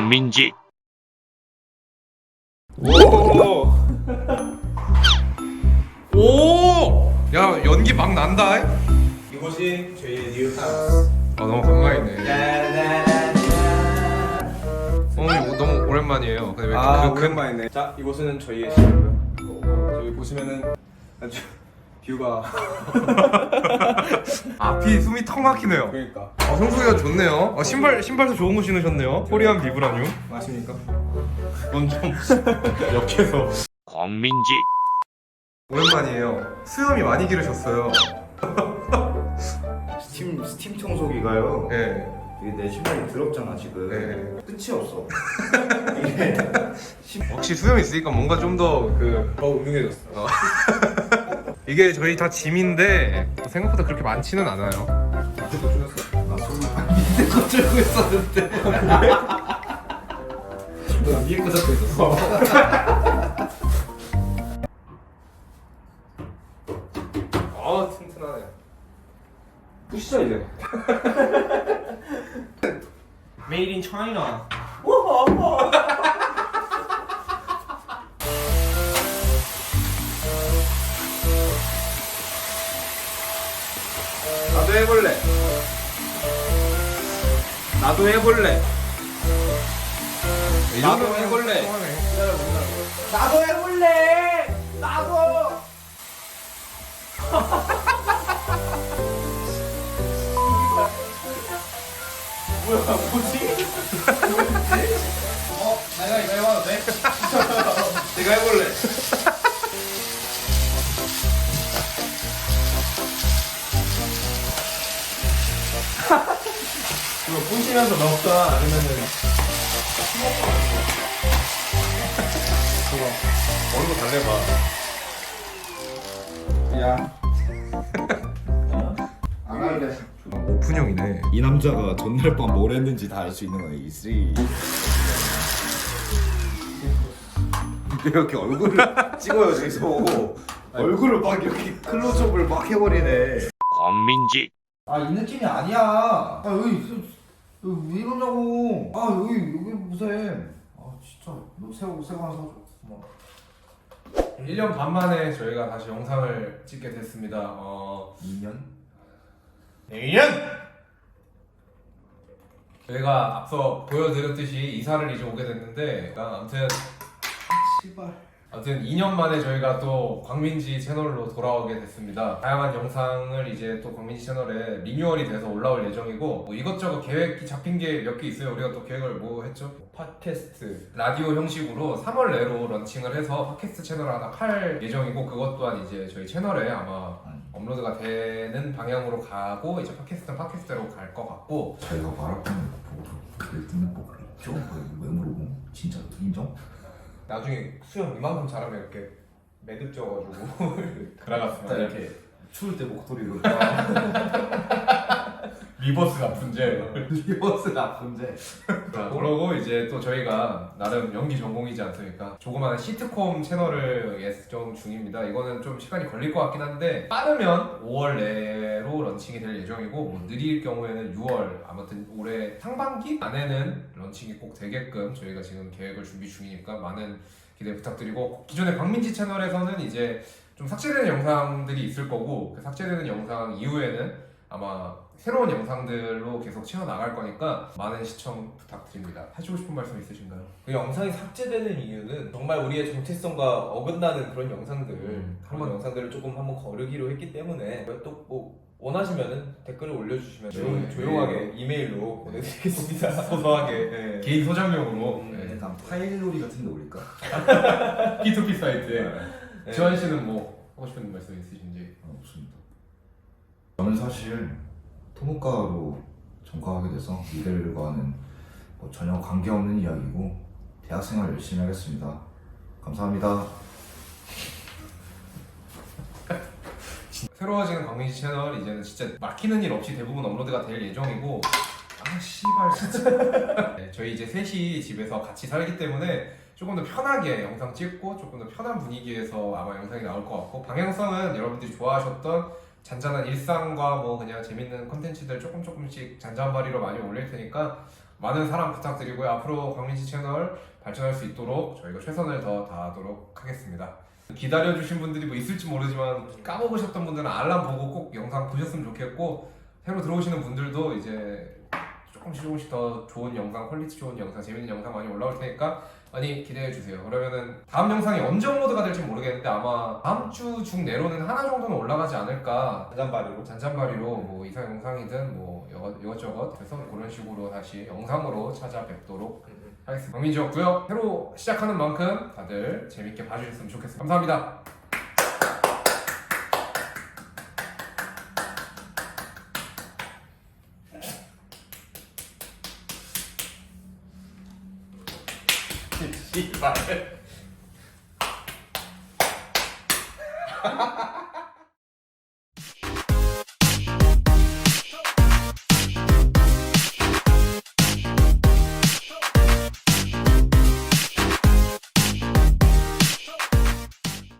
광민지 오! 오! 야 연기 막 난다. 이곳이 저희의 뉴하우스 아 너무 가까이 있네. 어 이거 너무 오랜만이에요. 근데 왜 이렇게 아 그- 그- 오랜만이네 자 이곳은 저희의 집이고요 저기 보시면은 아주 뷰가 앞이 숨이 턱 막히네요. 그러니까 어, 성수기가 좋네요. 어, 신발 신발도 좋은 거 신으셨네요. 코리안 비브라늄. 맞습니까? 그건 좀 역해서. 광민지 오랜만이에요. 수염이 많이 기르셨어요. 스팀 스팀 청소기가요. 예. 이게 내 신발이 더럽잖아 지금. 네. 끝이 없어. 이게 혹시 수염 있으니까 뭔가 좀 더그 더 운동해졌어 이게 저희 다 짐인데 생각보다 그렇게 많지는 않아요. 밑에 거 들고 있었는데. 나 위에 거 잡고 있었어 아 튼튼하네. 푸시자 이제 Made in China. 나도 해볼래 나도 해볼래 이 나도 해볼래. 나도 해볼래. 나도. 내가 해볼래 이거 부시면서 넣었다 아니면은 얼굴 달래봐. 야 안 할래. 오픈형이네. 이 남자가 전날 밤 뭘 했는지 다 알 수 있는 거야 이 쓰리. 이렇게 얼굴을 찍어요 저기서 얼굴을 막 이렇게 클로즈업을 막 해버리네. 광민지 아 이 느낌이 아니야. 아 여기 여기 왜 이러냐고. 아 여기 여기 무슨. 아 진짜 너 새우 새우 하나 사줘. 뭐. 1년 반 만에 저희가 다시 영상을 찍게 됐습니다. 어, 2년? 1년! 저희가 앞서 보여드렸듯이 이사를 이제 오게 됐는데 아무튼 씨발. 아무튼 2년 만에 저희가 또 광민지 채널로 돌아오게 됐습니다. 다양한 영상을 이제 또 광민지 채널에 리뉴얼이 돼서 올라올 예정이고 뭐 이것저것 계획이 잡힌 게 몇 개 있어요. 우리가 또 계획을 뭐 했죠? 팟캐스트, 라디오 형식으로 3월 내로 런칭을 해서 팟캐스트 채널을 하나 팔 예정이고 그것 또한 이제 저희 채널에 아마 업로드가 되는 방향으로 가고 이제 팟캐스트는 팟캐스트로 갈 것 같고 자기가 말할 거면 보고 글 듣는 거 있죠? 왜 물어보? 진짜 인정? 나중에 수영 이만큼 잘하면 이렇게 매듭 져가지고 들어갔으면 이렇게 추울 때 목소리로. 리버스 라푼젤 리버스 나쁜데. 자, 그러고 이제 또 저희가 나름 연기 전공이지 않습니까? 조그마한 시트콤 채널을 예정 중입니다. 이거는 좀 시간이 걸릴 것 같긴 한데 빠르면 5월 내로 런칭이 될 예정이고 뭐 느릴 경우에는 6월 아무튼 올해 상반기 안에는 런칭이 꼭 되게끔 저희가 지금 계획을 준비 중이니까 많은 기대 부탁드리고 기존의 박민지 채널에서는 이제 좀 삭제되는 영상들이 있을 거고 그 삭제되는 영상 이후에는 아마 새로운 영상들로 계속 채워 나갈 거니까 많은 시청 부탁드립니다. 하시고 싶은 말씀 있으신가요? 그 영상이 삭제되는 이유는 정말 우리의 정체성과 어긋나는 그런 영상들 음, 그런 한번- 영상들을 조금 한번 거르기로 했기 때문에 또뭐 원하시면은 댓글을 올려주시면 네, 조용, 네. 조용하게 이메일로 보내드리겠습니다. 소소하게 네. 개인 소장용으로 음. 약간 파일놀이 같은 데 올릴까? P2P 사이트에 네. 지환 씨는 뭐 하고 싶은 말씀 있으신지? 아, 없습니다. 저는 사실 토목과로 전과하게 돼서 이들과는 뭐 전혀 관계없는 이야기고 대학생활 열심히 하겠습니다. 감사합니다. 새로워지는 광민씨 채널 이제는 진짜 막히는 일 없이 대부분 업로드가 될 예정이고 아 씨발 진짜 네, 저희 이제 셋이 집에서 같이 살기 때문에 조금 더 편하게 영상 찍고 조금 더 편한 분위기에서 아마 영상이 나올 것 같고 방향성은 여러분들이 좋아하셨던 잔잔한 일상과 뭐 그냥 재밌는 컨텐츠들 조금 조금씩 잔잔바리로 많이 올릴 테니까 많은 사랑 부탁드리고요. 앞으로 광민씨 채널 발전할 수 있도록 저희가 최선을 더 다하도록 하겠습니다. 기다려주신 분들이 뭐 있을지 모르지만 까먹으셨던 분들은 알람 보고 꼭 영상 보셨으면 좋겠고 새로 들어오시는 분들도 이제 조금씩 조금씩 더 좋은 영상, 퀄리티 좋은 영상, 재밌는 영상 많이 올라올 테니까 많이 기대해 주세요. 그러면은 다음 영상이 언제 업로드가 될지 모르겠는데 아마 다음 주 중 내로는 하나 정도는 올라가지 않을까. 잔잔바리로. 잔잔바리로 뭐 이상 영상이든 뭐 이것- 이것저것 그래서 그런 식으로 다시 영상으로 찾아뵙도록 하겠습니다. 강민지였고요. 새로 시작하는 만큼 다들 재밌게 봐주셨으면 좋겠습니다. 감사합니다. 씨발.